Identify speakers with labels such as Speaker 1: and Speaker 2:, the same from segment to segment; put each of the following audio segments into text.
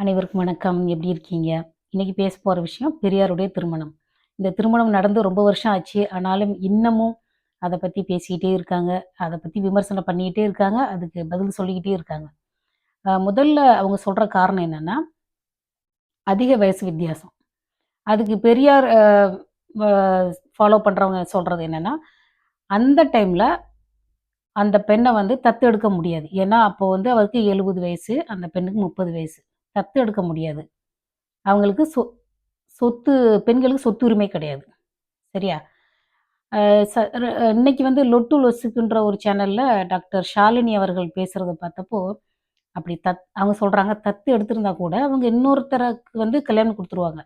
Speaker 1: அனைவருக்கும் வணக்கம். எப்படி இருக்கீங்க? இன்னைக்கு பேச போகிற விஷயம் பெரியாருடைய திருமணம். இந்த திருமணம் நடந்து ரொம்ப வருஷம் ஆச்சு. ஆனாலும் இன்னமும் அதை பற்றி பேசிக்கிட்டே இருக்காங்க. அதை பற்றி விமர்சனம் பண்ணிக்கிட்டே இருக்காங்க. அதுக்கு பதில் சொல்லிக்கிட்டே இருக்காங்க. முதல்ல அவங்க சொல்கிற காரணம் என்னென்னா அதிக வயசு வித்தியாசம். அதுக்கு பெரியார் ஃபாலோ பண்ணுறவங்க சொல்கிறது என்னென்னா அந்த டைமில் அந்த பெண்ணை வந்து தத்து எடுக்க முடியாது. ஏன்னா அப்போ வந்து அவருக்கு எழுபது வயசு அந்த பெண்ணுக்கு முப்பது வயசு. தத்து எடுக்க முடியாது. அவங்களுக்கு சொ சொத்து பெண்களுக்கு சொத்து உரிமை கிடையாது. சரியா? ச- இன்னைக்கு வந்து லொட்டு லொசுக்குன்ற ஒரு சேனல்ல டாக்டர் ஷாலினி அவர்கள் பேசுறத பார்த்தப்போ அப்படி தத் அவங்க சொல்றாங்க தத்து எடுத்திருந்தா கூட அவங்க இன்னொருத்தருக்கு வந்து கல்யாணம் கொடுத்துருவாங்க.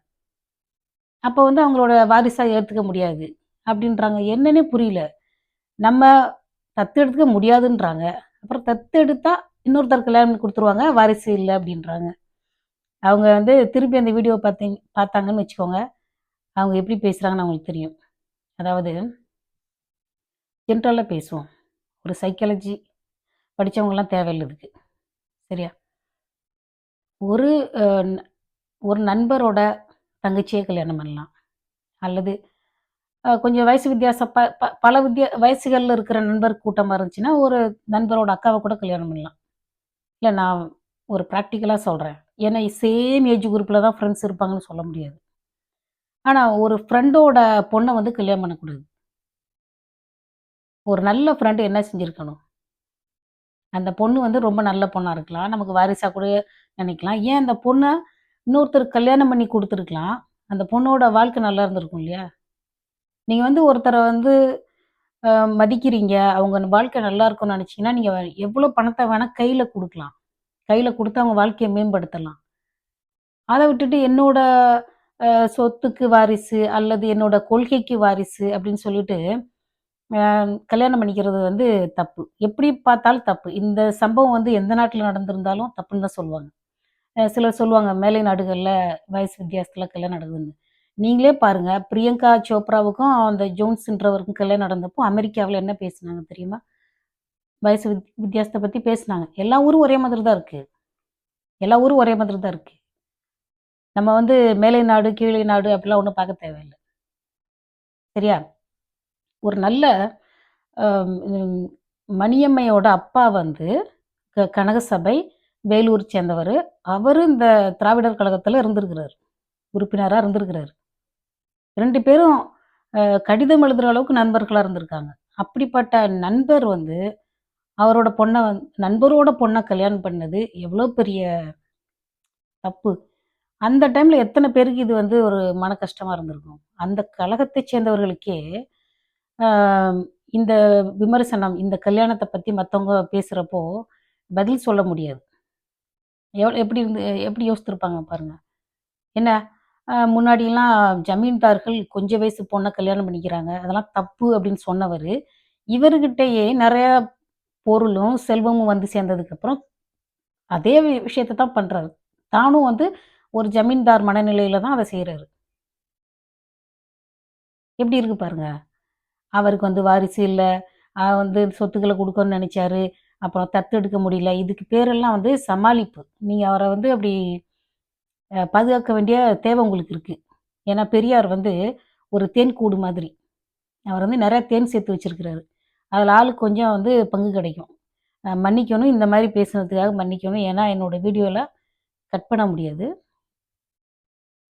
Speaker 1: அப்போ வந்து அவங்களோட வாரிசாக ஏற்றுக்க முடியாது. அப்படின்றாங்க. என்னன்னே புரியல. நம்ம தத்து எடுத்துக்க முடியாதுன்றாங்க. அப்புறம் தத்து எடுத்தா இன்னொருத்தர் கல்யாணம் கொடுத்துருவாங்க வாரிசு இல்லை அப்படின்றாங்க. அவங்க வந்து திருப்பி அந்த வீடியோ பார்த்தீங்க பார்த்தாங்கன்னு வச்சுக்கோங்க. அவங்க எப்படி பேசுகிறாங்கன்னு அவங்களுக்கு தெரியும். அதாவது ஜென்ரலாக பேசுவோம். ஒரு சைக்காலஜி படித்தவங்கலாம் தேவையில்லை இதுக்கு. சரியா? ஒரு ஒரு நண்பரோட தங்கச்சியை கல்யாணம் பண்ணலாம். அல்லது கொஞ்சம் வயசு வித்தியாசம் ப ப- பல வித்தியா வயசுகளில் இருக்கிற நண்பர் கூட்டமாக இருந்துச்சுன்னா ஒரு நண்பரோட அக்காவை கூட கல்யாணம் பண்ணலாம். இல்லை நான் ஒரு ப்ராக்டிக்கலாக சொல்கிறேன் ஏன்னா சேம் ஏஜ் குரூப்பில் தான் ஃப்ரெண்ட்ஸ் இருப்பாங்கன்னு சொல்ல முடியாது. ஆனால் ஒரு ஃப்ரெண்டோட பொண்ணை வந்து கல்யாணம் பண்ணக்கூடாது. ஒரு நல்ல ஃப்ரெண்டு என்ன செஞ்சுருக்கணும்? அந்த பொண்ணு வந்து ரொம்ப நல்ல பொண்ணாக இருக்கலாம். நமக்கு வாரிசாக கூட நினைக்கலாம். ஏன் அந்த பொண்ணை இன்னொருத்தர் கல்யாணம் பண்ணி கொடுத்துருக்கலாம்? அந்த பொண்ணோட வாழ்க்கை நல்லா இருந்திருக்கும் இல்லையா? நீங்கள் வந்து ஒருத்தரை வந்து மதிக்கிறீங்க. அவங்க வாழ்க்கை நல்லா இருக்கும்னு நினச்சிங்கன்னா நீங்கள் எவ்வளோ பணத்தை வேணால் கையில் கொடுக்கலாம். கையில் கொடுத்து அவங்க வாழ்க்கையை மேம்படுத்தலாம். அதை விட்டுட்டு என்னோட சொத்துக்கு வாரிசு அல்லது என்னோட கொள்கைக்கு வாரிசு அப்படின்னு சொல்லிட்டு கல்யாணம் பண்ணிக்கிறது வந்து தப்பு. எப்படி பார்த்தாலும் தப்பு. இந்த சம்பவம் வந்து எந்த நாட்டில் நடந்திருந்தாலும் தப்புன்னு தான் சொல்லுவாங்க. சிலர் சொல்லுவாங்க மேலை நாடுகளில் வயசு வித்தியாசத்தில் கல்யாணம் நடக்குதுன்னு. நீங்களே பாருங்க பிரியங்கா சோப்ராவுக்கும் அந்த ஜோன்ஸ்ன்றவருக்கும் கல்யாணம் நடந்தப்போ அமெரிக்காவில் என்ன பேசுனாங்க தெரியுமா? வயசு வித் வித்தியாசத்தை பற்றி பேசுனாங்க. எல்லா ஊரும் ஒரே மாதிரி தான் இருக்குது எல்லா ஊரும் ஒரே மாதிரி தான் இருக்குது நம்ம வந்து மேலை நாடு கீழே நாடு அப்படிலாம் ஒன்றும் பார்க்க தேவையில்லை. சரியா? ஒரு நல்ல மணியம்மையோட அப்பா வந்து க- கனகசபை வேலூர் சேர்ந்தவர். அவர் இந்த திராவிடர் கழகத்தில் இருந்திருக்கிறார். உறுப்பினராக இருந்திருக்கிறார். ரெண்டு பேரும் கடிதம் எழுதுகிற அளவுக்கு நண்பர்களாக இருந்திருக்காங்க. அப்படிப்பட்ட நண்பர் வந்து அவரோட பொண்ணை வந்து நண்பரோட பொண்ணை கல்யாணம் பண்ணது எவ்வளோ பெரிய தப்பு. அந்த டைமில் எத்தனை பேருக்கு இது வந்து ஒரு மன கஷ்டமாக இருந்திருக்கும்? அந்த கழகத்தை சேர்ந்தவர்களுக்கே இந்த விமர்சனம் இந்த கல்யாணத்தை பற்றி மற்றவங்க பேசுகிறப்போ பதில் சொல்ல முடியாது. எவ்வளோ எப்படி இருந்து எப்படி யோசித்திருப்பாங்க பாருங்கள் என்ன முன்னாடியெல்லாம் முன்னாடிலாம் ஜமீன்தார்கள் கொஞ்ச வயசு பொண்ணை கல்யாணம் பண்ணிக்கிறாங்க அதெல்லாம் தப்பு அப்படின்னு சொன்னவர் இவர்கிட்டயே நிறையா பொருளும் செல்வமும் வந்து சேர்ந்ததுக்கப்புறம் அதே வி- விஷயத்தை தான் பண்ணுறாரு தானும் வந்து ஒரு ஜமீன்தார் மனநிலையில தான் அதை செய்கிறாரு எப்படி இருக்கு பாருங்க. அவருக்கு வந்து வாரிசு இல்லை. வந்து சொத்துக்களை கொடுக்கணும்னு நினச்சாரு. அப்புறம் தத்து எடுக்க முடியல. இதுக்கு பேரெல்லாம் வந்து சமாளிப்பு. நீங்கள் அவரை வந்து அப்படி பாதுகாக்க வேண்டிய தேவை உங்களுக்கு இருக்குது ஏன்னா பெரியார் வந்து ஒரு தேன் கூடு மாதிரி. அவர் வந்து நிறைய தேன் சேர்த்து வச்சிருக்கிறாரு. அதில் ஆளுக்கு கொஞ்சம் வந்து பங்கு கிடைக்கும். மன்னிக்கணும் இந்த மாதிரி பேசுனதுக்காக மன்னிக்கணும். ஏன்னா என்னோட வீடியோவில் கட் பண்ண முடியாது.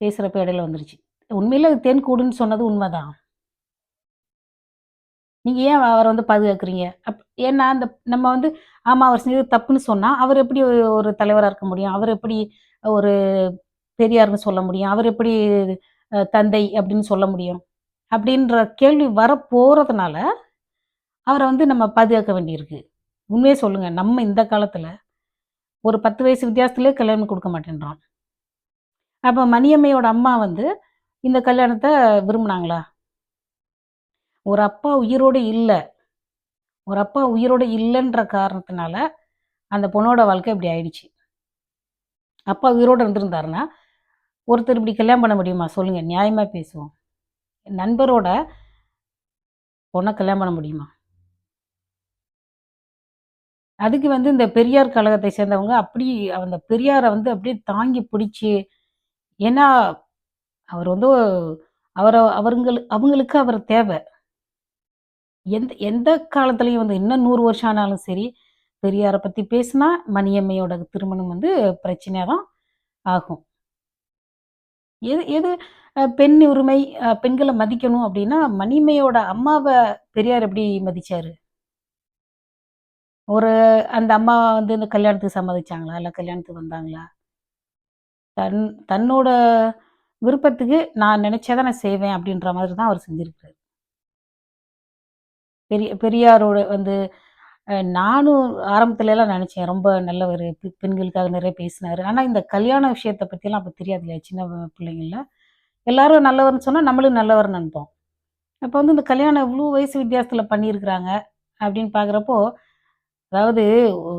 Speaker 1: பேசுகிறப்ப இடையில வந்துருச்சு. உண்மையில் அது தேன் கூடுன்னு சொன்னது உண்மைதான். நீங்கள் ஏன் அவரை வந்து பாதுகாக்கிறீங்க? அப் ஏன்னா அந்த நம்ம வந்து ஆமாம் அவர் செஞ்சது தப்புன்னு சொன்னால் அவர் எப்படி ஒரு ஒரு தலைவராக இருக்க முடியும்? அவர் எப்படி ஒரு பெரியார்னு சொல்ல முடியும்? அவர் எப்படி தந்தை அப்படின்னு சொல்ல முடியும்? அப்படின்ற கேள்வி வர போகிறதுனால அவரை வந்து நம்ம பாதுகாக்க வேண்டியிருக்கு. உண்மையே சொல்லுங்கள் நம்ம இந்த காலத்தில் ஒரு பத்து வயசு வித்தியாசத்துலேயே கல்யாணம் கொடுக்க மாட்டேன்றான். அப்போ மணியம்மையோட அம்மா வந்து இந்த கல்யாணத்தை விரும்புனாங்களா? ஒரு அப்பா உயிரோடு இல்லை. ஒரு அப்பா உயிரோடு இல்லைன்ற காரணத்தினால அந்த பொண்ணோட வாழ்க்கை இப்படி ஆயிடுச்சு. அப்பா உயிரோடு இருந்திருந்தாருன்னா ஒருத்தர் இப்படி கல்யாணம் பண்ண முடியுமா? சொல்லுங்கள் நியாயமாக பேசுவோம். நண்பரோட பொண்ணை கல்யாணம் பண்ண முடியுமா? அதுக்கு வந்து இந்த பெரியார் கழகத்தை சேர்ந்தவங்க அப்படி அந்த பெரியாரை வந்து அப்படியே தாங்கி பிடிச்சி ஏன்னா அவர் வந்து அவரை அவருங்கள் அவங்களுக்கு அவர் தேவை. எந்த எந்த காலத்துலேயும் வந்து இன்னும் நூறு வருஷம் ஆனாலும் சரி பெரியாரை பற்றி பேசினா மணியம்மையோட திருமணம் வந்து பிரச்சனையாக தான் ஆகும். எது எது பெண் உரிமை பெண்களை மதிக்கணும் அப்படின்னா மணியம்மையோட அம்மாவை பெரியார் எப்படி மதிச்சாரு? ஒரு அந்த அம்மா வந்து இந்த கல்யாணத்துக்கு சம்மதிச்சாங்களா? இல்லை கல்யாணத்துக்கு வந்தாங்களா? தன் தன்னோட விருப்பத்துக்கு நான் நினைச்சதை நான் செய்வேன் அப்படின்ற மாதிரி தான் அவர் செஞ்சிருக்காரு பெரிய பெரியாரோட வந்து நானும் ஆரம்பத்துல எல்லாம் நினைச்சேன் ரொம்ப நல்லவர் பெண்களுக்காக நிறைய பேசினார். ஆனால் இந்த கல்யாண விஷயத்தை பற்றிலாம் அப்போ தெரியாது இல்லையா சின்ன பிள்ளைங்கள எல்லாரும் நல்லவர்னு சொன்னால் நம்மளும் நல்லவர்னு நினைப்போம். அப்போ வந்து இந்த கல்யாணம் இவ்வளோ வயசு வித்தியாசத்தில் பண்ணியிருக்கிறாங்க அப்படின்னு பார்க்குறப்போ அதாவது ஓ,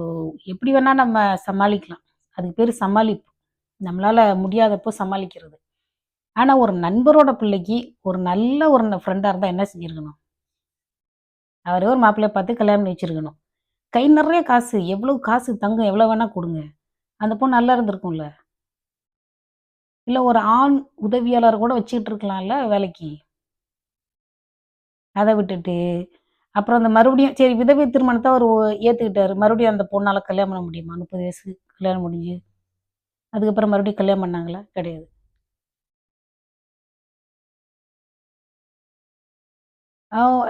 Speaker 1: எப்படி வேணால் நம்ம சமாளிக்கலாம். அதுக்கு பேர் சமாளிப்பு. நம்மளால் முடியாதப்போ சமாளிக்கிறது. ஆனால் ஒரு நண்பரோட பிள்ளைக்கு ஒரு நல்ல ஒரு ஃப்ரெண்டாக இருந்தால் என்ன செஞ்சிருக்கணும்? அவரே ஒரு மாப்பிள்ளைய பார்த்து கல்யாணம் பண்ணி வச்சிருக்கணும். கை நிறைய காசு. எவ்வளோ காசு தங்கம் எவ்வளோ வேணால் கொடுங்க. அந்த பொண்ணு நல்லா இருந்திருக்கும்ல? இல்லை ஒரு ஆண் உதவியாளர் கூட வச்சுக்கிட்டு இருக்கலாம்ல வேலைக்கு? அதை விட்டுட்டு அப்புறம் அந்த மறுபடியும் சரி விதவை திருமணத்தை அவர் ஏற்றுக்கிட்டாரு மறுபடியும் அந்த பொண்ணால் கல்யாணம் பண்ண முடியுமா? முப்பது வயசு கல்யாணம் முடிஞ்சு அதுக்கப்புறம் மறுபடியும் கல்யாணம் பண்ணாங்களா? கிடையாது.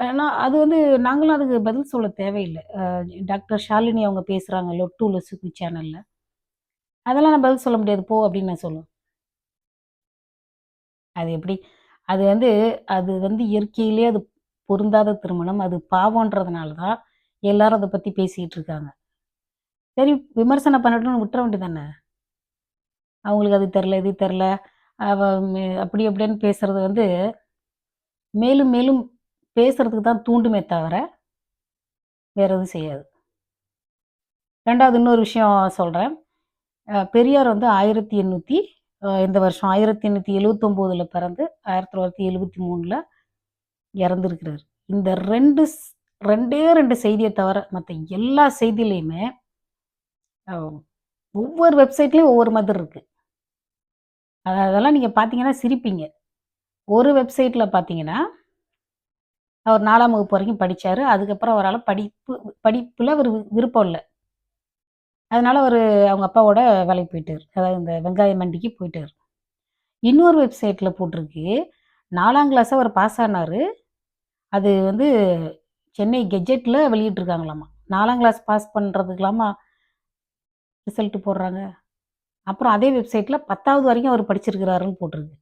Speaker 1: ஏன்னா அது வந்து நாங்களும் அதுக்கு பதில் சொல்ல தேவையில்லை. டாக்டர் ஷாலினி அவங்க பேசுகிறாங்க லொட்டு லொசுக்கு சேனலில். அதெல்லாம் நான் பதில் சொல்ல முடியாது. போ அப்படின்னு நான் சொல்லுவேன். அது எப்படி? அது வந்து அது வந்து இயற்கையிலே அது பொருந்தாத திருமணம் அது பாவம்ன்றதுனால தான் எல்லாரும் அதை பற்றி பேசிக்கிட்டு இருக்காங்க. சரி விமர்சனம் பண்ணட்டும்னு விட்டுற வேண்டியதானே அவங்களுக்கு அது தெரில இது தெரில அவ அப்படி அப்படின்னு பேசுறது வந்து மேலும் மேலும் பேசுறதுக்கு தான் தூண்டுமே தவிர வேற எதுவும் செய்யாது. ரெண்டாவது இன்னொரு விஷயம் சொல்கிறேன் பெரியார் வந்து ஆயிரத்தி எண்ணூற்றி இந்த வருஷம் ஆயிரத்தி எண்ணூற்றி எழுவத்தொம்போதில் பிறந்து ஆயிரத்தி தொள்ளாயிரத்தி எழுபத்தி மூணில் இறந்துருக்கிறார். இந்த ரெண்டு ரெண்டே ரெண்டு செய்தியை தவிர மற்ற எல்லா செய்தியிலையுமே ஒவ்வொரு வெப்சைட்லேயும் ஒவ்வொரு மாதிரி இருக்கு. அதெல்லாம் நீங்கள் பார்த்தீங்கன்னா சிரிப்பீங்க. ஒரு வெப்சைட்டில் பார்த்தீங்கன்னா அவர் நாலாம் வகுப்பு வரைக்கும் படிச்சாரு. அதுக்கப்புறம் அவரால் படிப்பு படிப்பில் அவர் வி- விருப்பம் இல்லை. அதனால அவர் அவங்க அப்பாவோட வேலைக்கு போயிட்டார். அதாவது இந்த வெங்காய மண்டிக்கு போயிட்டார். இன்னொரு வெப்சைட்டில் போட்டிருக்கு. நாலாம் கிளாஸ் அவர் பாஸ் ஆனார். அது வந்து சென்னை கெஜெட்டில் வெளியிட்டிருக்காங்களாமா. நாலாம் கிளாஸ் பாஸ் பண்ணுறதுக்கலாமா ரிசல்ட்டு போடுறாங்க. அப்புறம் அதே வெப்சைட்டில் பத்தாவது வரைக்கும் அவர் படிச்சிருக்கிறாருன்னு போட்டிருக்கு.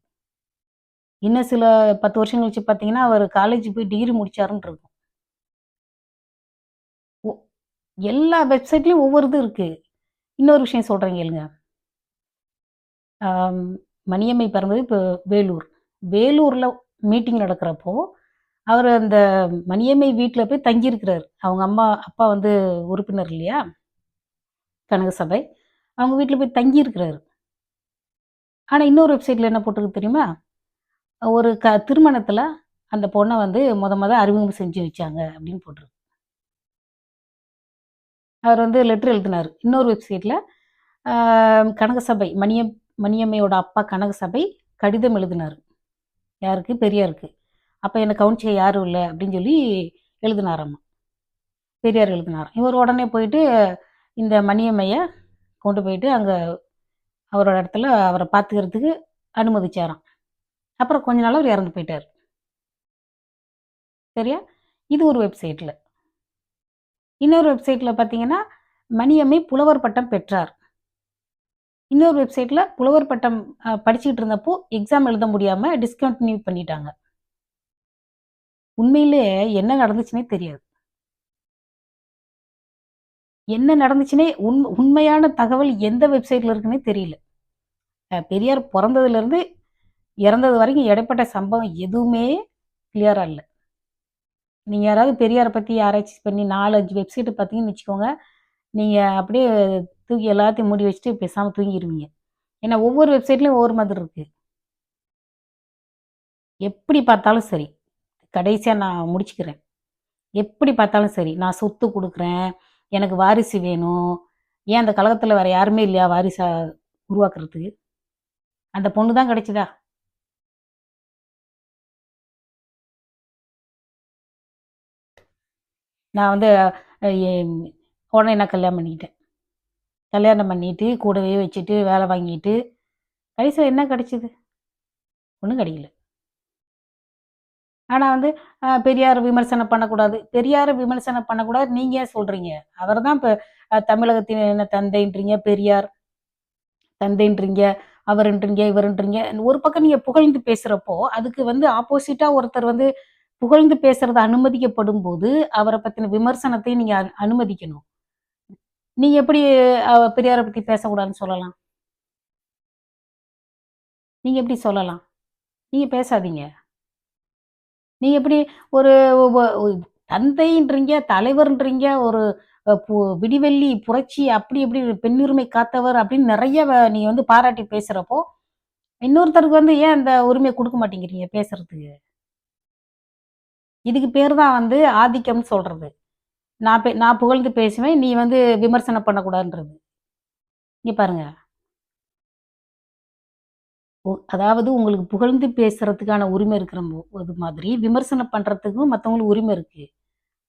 Speaker 1: இன்னும் சில பத்து வருஷம் கழிச்சு பார்த்தீங்கன்னா அவர் காலேஜ் போய் டிகிரி முடிச்சாருன்னு இருக்கும். ஒ- எல்லா வெப்சைட்லேயும் ஒவ்வொரு இது இருக்குது இன்னொரு விஷயம் சொல்கிறேன் கேளுங்க. மணியம்மை பிறந்தது இப்போ வேலூர். வேலூரில் மீட்டிங் நடக்கிறப்போ அவர் அந்த மணியம்மை வீட்டில் போய் தங்கியிருக்கிறார். அவங்க அம்மா அப்பா வந்து உறுப்பினர் இல்லையா? கனக சபை. அவங்க வீட்டில் போய் தங்கியிருக்கிறாரு. ஆனால் இன்னொரு வெப்சைட்டில் என்ன போட்டிருக்கு தெரியுமா? ஒரு க திருமணத்தில் அந்த பொண்ணை வந்து முத முத அறிமுகம் செஞ்சு வச்சாங்க அப்படின்னு போட்டிருக்கு. அவர் வந்து லெட்டர் எழுதினார். இன்னொரு வெப்சைட்டில் கனகசபை மணியம் மணியம்மையோட அப்பா கனகசபை கடிதம் எழுதினார். யாருக்கு? பெரியாருக்கு. அப்போ என்னை கவனிச்ச யாரும் இல்லை அப்படின்னு சொல்லி எழுதினாராம்மா. பெரியார் எழுதினாராம். இவர் உடனே போயிட்டு இந்த மணியம்மையை கொண்டு போயிட்டு அங்கே அவரோட இடத்துல அவரை பார்த்துக்கிறதுக்கு அனுமதிச்சாராம். அப்புறம் கொஞ்ச நாள் அவர் இறந்து போயிட்டார். சரியா? இது ஒரு வெப்சைட்டில் இன்னொரு வெப்சைட்டில் பார்த்தீங்கன்னா மணியம்மை புலவர் பட்டம் பெற்றார். இன்னொரு வெப்சைட்டில் புலவர் பட்டம் படிச்சுக்கிட்டு இருந்தப்போ எக்ஸாம் எழுத முடியாமல் டிஸ்கண்டினியூ பண்ணிட்டாங்க. உண்மையிலே என்ன நடந்துச்சுன்னே தெரியாது. என்ன நடந்துச்சுன்னே உண் உண்மையான தகவல் எந்த வெப்சைட்ல இருக்குன்னே தெரியல. பெரியார் பிறந்ததுலேருந்து இறந்தது வரைக்கும் இடைப்பட்ட சம்பவம் எதுவுமே கிளியராக இல்லை. நீங்கள் யாராவது பெரியாரை பற்றி ஆராய்ச்சி பண்ணி நாலு அஞ்சு வெப்சைட் பார்த்தீங்கன்னு வச்சுக்கோங்க நீங்கள் அப்படியே தூக்கி எல்லாத்தையும் மூடி வச்சுட்டு பேசாமல் தூங்கிடுவீங்க ஏன்னா ஒவ்வொரு வெப்சைட்லேயும் ஒவ்வொரு மாதிரி இருக்குது எப்படி பார்த்தாலும் சரி. கடைசியாக நான் முடிச்சுக்கிறேன். எப்படி பார்த்தாலும் சரி நான் சொத்து கொடுக்குறேன் எனக்கு வாரிசு வேணும். ஏன் அந்த கழகத்தில் வேறு யாருமே இல்லையா வாரிசா உருவாக்குறதுக்கு? அந்த பொண்ணு தான் கிடைச்சதா? நான் வந்து உடனே நான் கல்யாணம் பண்ணிக்கிட்டேன். கல்யாணம் பண்ணிட்டு கூடவே வச்சுட்டு வேலை வாங்கிட்டு கடைசியில் என்ன கிடைச்சிது? ஒன்றும் கிடைக்கல. ஆனால் வந்து பெரியார் விமர்சனம் பண்ணக்கூடாது. பெரியாரை விமர்சனம் பண்ணக்கூடாது. நீங்கள் ஏன் சொல்கிறீங்க அவர் தான் இப்போ தமிழகத்தின் என்ன தந்தைன்றீங்க பெரியார். தந்தைன்றீங்க அவருன்றீங்க இவருன்றீங்க. ஒரு பக்கம் நீங்கள் புகழ்ந்து பேசுகிறப்போ அதுக்கு வந்து ஆப்போசிட்டாக ஒருத்தர் வந்து புகழ்ந்து பேசுறது அனுமதிக்கப்படும் போது அவரை பற்றின விமர்சனத்தை நீங்கள் அனுமதிக்கணும். நீங்கள் எப்படி பெரியாரை பற்றி பேசக்கூடாதுன்னு சொல்லலாம்? நீங்கள் எப்படி சொல்லலாம்? நீங்கள் பேசாதீங்க. நீ எப்படி ஒரு தந்தைன்றீங்க தலைவர்ன்றீங்க ஒரு பு- விடிவெள்ளி புரட்சி அப்படி எப்படி பெண்ணுரிமை காத்தவர் அப்படின்னு நிறைய நீ வந்து பாராட்டி பேசுறப்போ இன்னொருத்தருக்கு வந்து ஏன் அந்த உரிமையை கொடுக்க மாட்டேங்கிறீங்க பேசுறதுக்கு? இதுக்கு பேர் தான் வந்து ஆதிக்கம்னு சொல்றது. நான் பே- நான் புகழ்ந்து பேசுவேன் நீ வந்து விமர்சனம் பண்ணக்கூடாதுன்றது. இங்கே பாருங்க. அதாவது உங்களுக்கு புகழ்ந்து பேசுறதுக்கான உரிமை இருக்கிற இது மாதிரி விமர்சனம் பண்றதுக்கும் மற்றவங்களுக்கு உரிமை இருக்கு.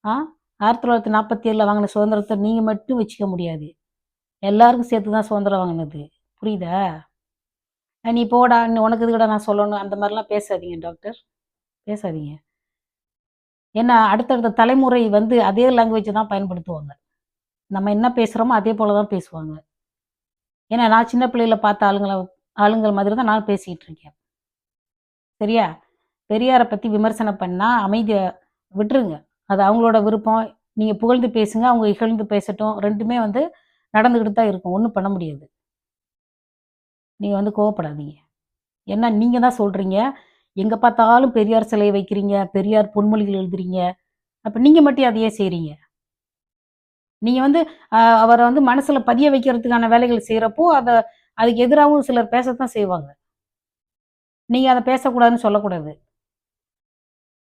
Speaker 1: ஆ ஆயிரத்தி தொள்ளாயிரத்தி நாற்பத்தி ஏழில் வாங்கின சுதந்திரத்தை நீங்கள் மட்டும் வச்சுக்க முடியாது. எல்லாருக்கும் சேர்த்து தான் சுதந்திரம் வாங்கினது. புரியுதா? நீ போடா நீ உனக்கு இதுக்கடா நான் சொல்லணும்? அந்த மாதிரிலாம் பேசாதீங்க டாக்டர். பேசாதீங்க. ஏன்னா அடுத்தடுத்த தலைமுறை வந்து அதே லாங்குவேஜ் தான் பயன்படுத்துவாங்க. நம்ம என்ன பேசுகிறோமோ அதே போல தான் பேசுவாங்க. ஏன்னா நான் சின்ன பிள்ளையில பார்த்த ஆளுங்களை ஆளுங்கள் மாதிரி தான் நான் பேசிக்கிட்டு இருக்கேன். சரியா? பெரியாரை பற்றி விமர்சனம் பண்ணால் அமைதியை விட்டுருங்க. அது அவங்களோட விருப்பம். நீங்கள் புகழ்ந்து பேசுங்க. அவங்க இகழ்ந்து பேசட்டும். ரெண்டுமே வந்து நடந்துக்கிட்டு தான் இருக்கும். ஒன்றும் பண்ண முடியாது. நீங்கள் வந்து கோவப்படாதீங்க. ஏன்னா நீங்கள் தான் சொல்கிறீங்க எங்கே பார்த்தாலும் பெரியார் சிலையை வைக்கிறீங்க. பெரியார் பொன்மொழிகள் எழுதுறீங்க. அப்போ நீங்கள் மட்டும் அதையே செய்கிறீங்க நீங்கள் வந்து அவரை வந்து மனசில் பதிய வைக்கிறதுக்கான வேலைகள் செய்கிறப்போ அதை அதுக்கு எதிராகவும் சிலர் பேசத்தான் செய்வாங்க. நீங்கள் அதை பேசக்கூடாதுன்னு சொல்லக்கூடாது.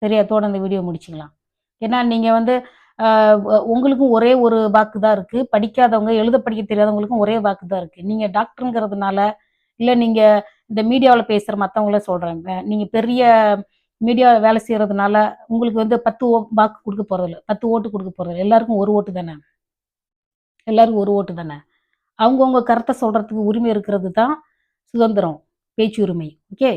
Speaker 1: சரியா? தோட அந்த வீடியோ முடிச்சுக்கலாம். ஏன்னா நீங்கள் வந்து உங்களுக்கும் ஒரே ஒரு வாக்கு தான் இருக்குது படிக்காதவங்க எழுத படிக்க தெரியாதவங்களுக்கும் ஒரே வாக்கு தான் இருக்குது நீங்கள் டாக்டருங்கிறதுனால இல்லை நீங்கள் இந்த மீடியாவில் பேசுகிற மற்றவங்கள சொல்கிறாங்க நீங்கள் பெரிய மீடியாவில் வேலை செய்கிறதுனால உங்களுக்கு வந்து பத்து ஓ- வாக்கு கொடுக்க போகிறதில்ல பத்து ஓட்டு கொடுக்க போகிறதில்ல எல்லாருக்கும் ஒரு ஓட்டு தானே? எல்லாருக்கும் ஒரு ஓட்டு தானே? அவங்கவுங்க கருத்தை சொல்கிறதுக்கு உரிமை இருக்கிறது தான் சுதந்திரம் பேச்சு உரிமை ஓகே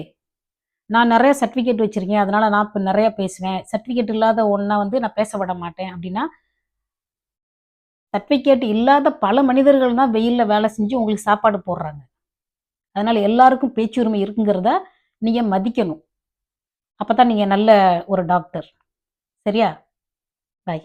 Speaker 1: நான் நிறைய சர்டிஃபிகேட் வச்சுருக்கேன். அதனால் நான் இப்போ நிறைய பேசுவேன். சர்டிஃபிகேட் இல்லாத ஒன்றா வந்து நான் பேச விட மாட்டேன் அப்படின்னா சர்டிஃபிகேட் இல்லாத பல மனிதர்கள் தான் வெயிலில் வேலை செஞ்சு உங்களுக்கு சாப்பாடு போடுறாங்க. அதனால் எல்லாருக்கும் பேச்சுரிமை இருக்குங்கிறத நீங்கள் மதிக்கணும். அப்போ தான் நீங்கள் நல்ல ஒரு டாக்டர் சரியா? பாய்